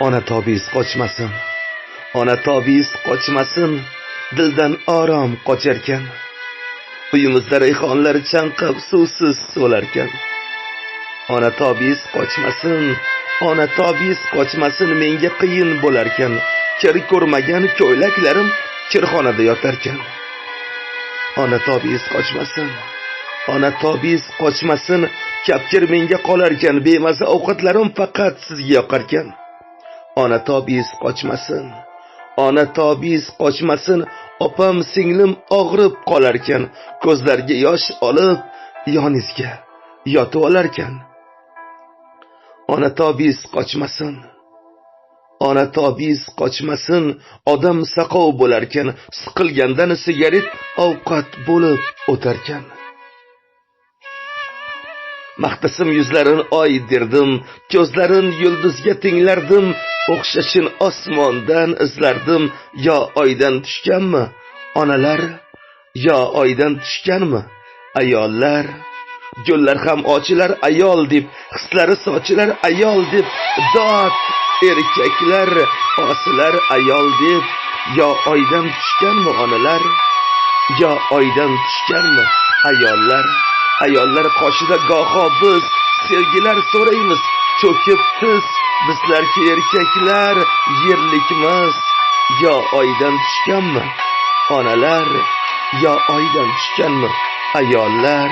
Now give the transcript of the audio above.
ona tobiz qochmasin. Ona tobiz qochmasin. Dildan orom qocharkan uyimizda rayhonlar chanqab suvsiz so'larkan. Ona tobiz qochmasin. Ona tobiz qochmasin menga qiyin bo'larkan. Kir ko'rmagan ko'ylaklarim kirxonada yotarkan. Ona tobiz qochmasin. Ona tobiz qochmasin. Kapkir menga qolarkan. Bemaza ovqatlarim faqat sizga yoqarkan. Ona tobiz qochmasin ona tobiz qochmasin opam singlim og'rib qolarkan ko'zlariga yosh olib yoningizga yotib olarkan. Ona tobiz qochmasin ona tobiz qochmasin odam saqov bo'larkan siqilgandan sigaret ovqat bo'lib o'tarkan. Maqtasim yuzlarin oy derdim ko'zlarin yulduzga tenglardim o'xshashin osmondan izlardim yo oydan tushganmi? Onalar yo oydan tushganmi? Ayollar gullar ham ochilar ayol deb hislari sochilar ayol deb dod erkaklar osilar ayol deb yo oydan tushganmi onalar yo oydan tushganmi ayollar? Ayollar qoshida goho biz sevgilar so'raymiz cho'kib tiz bizlarki erkaklar yerlikmiz. Yo oydan tushganmi? Onalar yo oydan tushganmi? Ayollar.